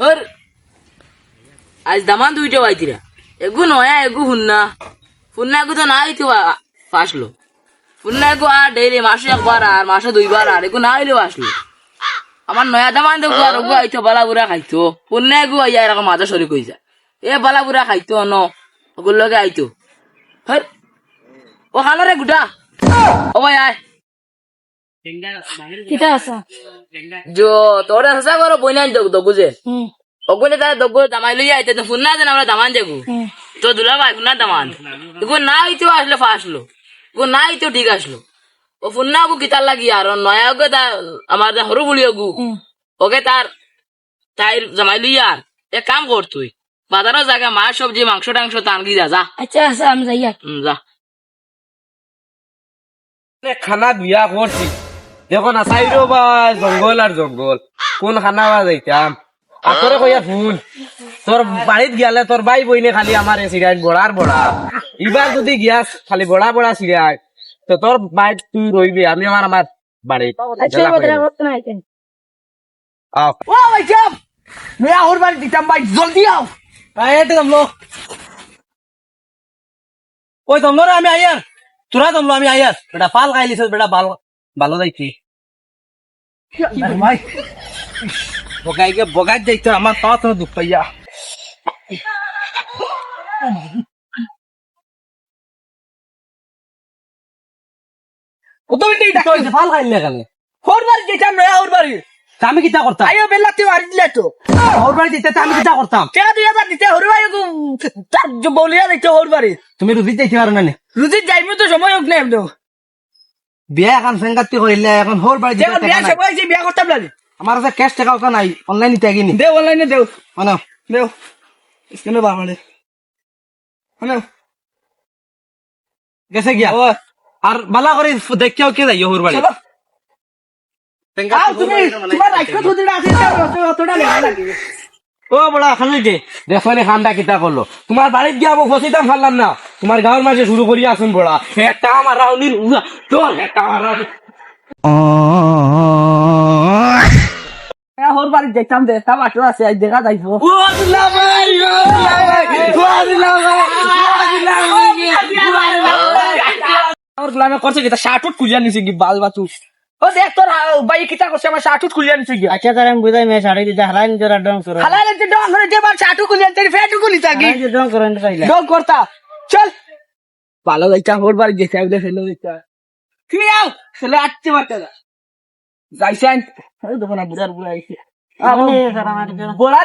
হর। আজ দামান দুইটা বাইতিরা। এগু নয়া, এগু হুন্না। ফুন্না এগু তো না হইতে ফাসলো ফুন্না এগু আর ডেইলি, মাসে একবার আর, মাসে দুইবার আর, এগু না হইলেও আসলো। আমার নয়া দামান দেখো আর ওগু আইতো বালা বুড়া খাইতো। ফুন্না এগু আইয়া এরকম মাথা সরি কই যা এ বালা বুড়া খাইতো ন ওগুর লগে আইতো। হর। ও খালো রে, গুটা। ও ভাই, আয়। জো তোরে হাসা করো বইনা দগু যে হুম। অগুনে তার দগু দামাই লইয়া আইতে তো ফুন্না দেন আমরা দামান যাব। তো দুলা ভাই ফুন্না দামান। এগো না হইতেও আসলো ফাসলো এগো না হইতেও ঠিক আসলো। ও ফুন্না গু কিতার লাগি আর নয়া ওকে তা আমার যা হরু বলি গু ওকে তার তাই জামাই লইয়া আর এক কাম কর তুই। বাজারের জায়গা মাছ সবজি মাংস টাংস টান গি যা যা। আচ্ছা আচ্ছা আমি যাই যা। খানা বিয়া করছি। দেখো না চাইরো বা জঙ্গল আর জঙ্গল। কোন খানা বা যাইতাম? আকরে কইয়া ফুল তোর বাড়িত গিয়ালে তোর বাই বইনে খালি আমার সিরিয়াল বড়ার বড়া এবার যদি গিয়াস খালি বড়া বড়া সিরিয়াল তো তোর বাইক তুই রইবি আমি আমার আমার বাড়িত আচ্ছা আও ও ভাই চাপ মেয়া ওর বাড়ি দিতাম ভাই জলদি আও আইতে তমলো ওই তমলো আমি আইয়ার তোরা তমলো আমি আইয়ার বেটা পাল খাইলিছ বেটা ভালো ভালো যাইছি ভাই বগাইকে বগাই যাইতো আমার পা তো দুঃখ পাইয়া। কত মিনিট ডাক ভালো খাইলে কেনে? ওর বাড়ি যেতাম নয়া ওর বাড়ি। তা আমি কিতা করতাম? আইও বেলা তুই মারি দিলে তো। ওর বাড়ি দিতে আমি কিতা করতাম? টাকা দুই হাজার দিতে? হর ভাই তার যে বলিয়া দেখতে ওর বাড়ি। তুমি রুজি যাইতে পারো না? রুজির যাইমু তো সময় হোক না এমন। বিয়া এখন ফেঙ্গাতি করিলে এখন হোর বাড়ি দিতে বিয়া নাই। সময় বিয়া করতাম লাগে আমার কাছে ক্যাশ টাকা ওটা নাই অনলাইন দেও অনলাইনে দেও। মানে। দেও। বার মানে। হ্যালো গেছে গিয়া। ও আর বালা করে দেখিও কে যাই হোর বাড়ি চলো তুমি তোমার রাইখো থুদিটা আছে অতটা লেখা লাগে ও বড়া খালি দে দেখো নি খানটা কিতা করল তোমার বাড়িত গিয়া আমি ফসিতাম পারলাম না। তোমার গাঁৱৰ মাঝে শুরু করি আসুন বড়া। একটা আমার রাউনির তোর একটা আমার ওর বাড়ি যাইতাম দে আছে আজ দেখা যাইবো। ও দিলা ভাই ও দিলা ভাই ও দিলা ভাই আমার গ্লামে করছে কি? তা শার্ট খুলিয়া নিছে কি বাল বাতু ও দেখ তোর ভাই করছে আমার খুলিয়া নিছে কি? আচ্ছা তার আমি বুঝাই মে শাড়ি দিতে হারাই জোরা ডং করো। হালাল যে ডং করে যে বার শার্ট খুলিয়া তেরি ফেট খুলি থাকি ডং করো ডং করতা? চল। ভালো যাইতা ওর বাড়ি যেতে আইলে ফেলে দিতা তুই আও ফেলে আটতে মারতে যা যাইছেন এই দেখো না বুড়া আইছে। বড়া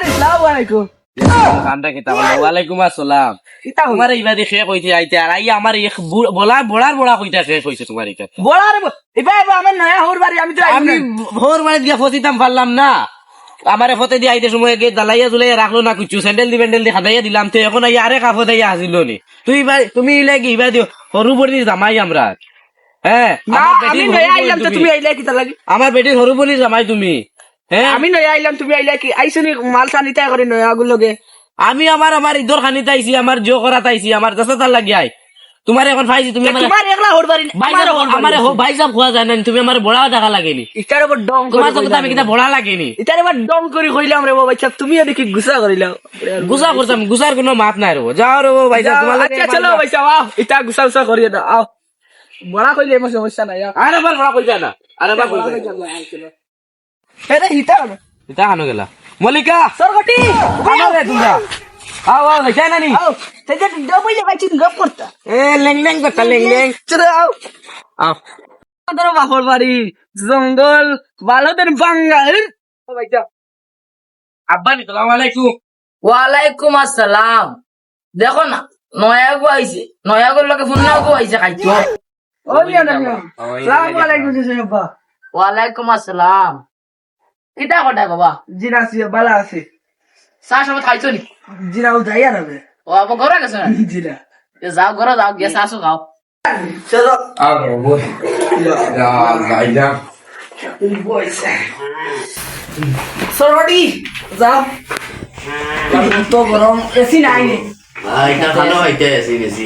বাড়ি আমি তো আমি ভোর মানে দিয়া ফসিতাম পারলাম না। আমারে ফতে দিয়ে আইতে সময় গে দালাইয়া জুলাইয়া রাখল না কুচু স্যান্ডেল দি ব্যান্ডেল দি খাদাইয়া দিলাম তো এখন আরে কাফো দাইয়া আসিল নি। তুই ভাই তুমি ইলে কি ইবা দিও সরু বড়ির জামাই আমরা। হ্যাঁ আমার বেটির সরু বড়ি জামাই তুমি। হ্যাঁ আমি নয়া আইলাম তুমি আইলে কি? আইসনি মাল সানিতা করে নয়া গুলোকে আমি আমার আমার ইদর খানিতে আইছি আমার জো করা আইছি আমার দশ তার লাগি আই। তোমার এখন ফাইছি তুমি আমার তোমার একলা বাড়ি আমার ওর ভাই সাহেব খোয়া যায় না তুমি আমার বড়া টাকা লাগেনি। ইটার উপর ডং তোমার তো আমি কিতা বড়া লাগেনি। ইটার উপর ডং করে কইলাম রে বাবা আচ্ছা তুমি দেখি গুসা করিলাম গুসা করতাম গুসার কোনো মাত নাই রবো যাও রবো ভাই সাহেব তোমার আচ্ছা চলো ভাইসা আও ইটা গুসা গুসা করিয়ে দাও আও বড়া কইলে আমার সমস্যা নাই আর এবার বড়া কইতা না আর এবার কইতা এটা হিতা এটা হানো গেলা। মল্লিকা! সরগটি! হানো রে তোমরা আও আও দেখে না নি আও তেজে ডবই লাগাইছি গপ করতা এ লেং লেং করতা লেং লেং চলো আও। আও। তোর বাপর বাড়ি জঙ্গল ভালো দেন বাঙ্গাল। ও ভাইসা আব্বা নি সালাম আলাইকুম। ওয়ালাইকুম আসসালাম। দেখো না নয়া গো আইছে নয়া গোর লগে ফোন গো আইছে খাইতো না জি ওয়ালাইকুম আসসালাম। কিতা কথা বাবা? জিনা সি বালা আছে। চা সময় খাইছো নি? জিনা ও যাইয়া রবে ও আবার ঘরে গেছো না জিনা এ যাও ঘরে যাও গিয়ে চাষো খাও। চলো যাইলাম সরগটি যাও। তো গরম এসি নাই নে? এটা ভালো হইতে এসি বেশি